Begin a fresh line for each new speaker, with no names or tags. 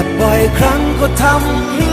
ง ก็ทำให้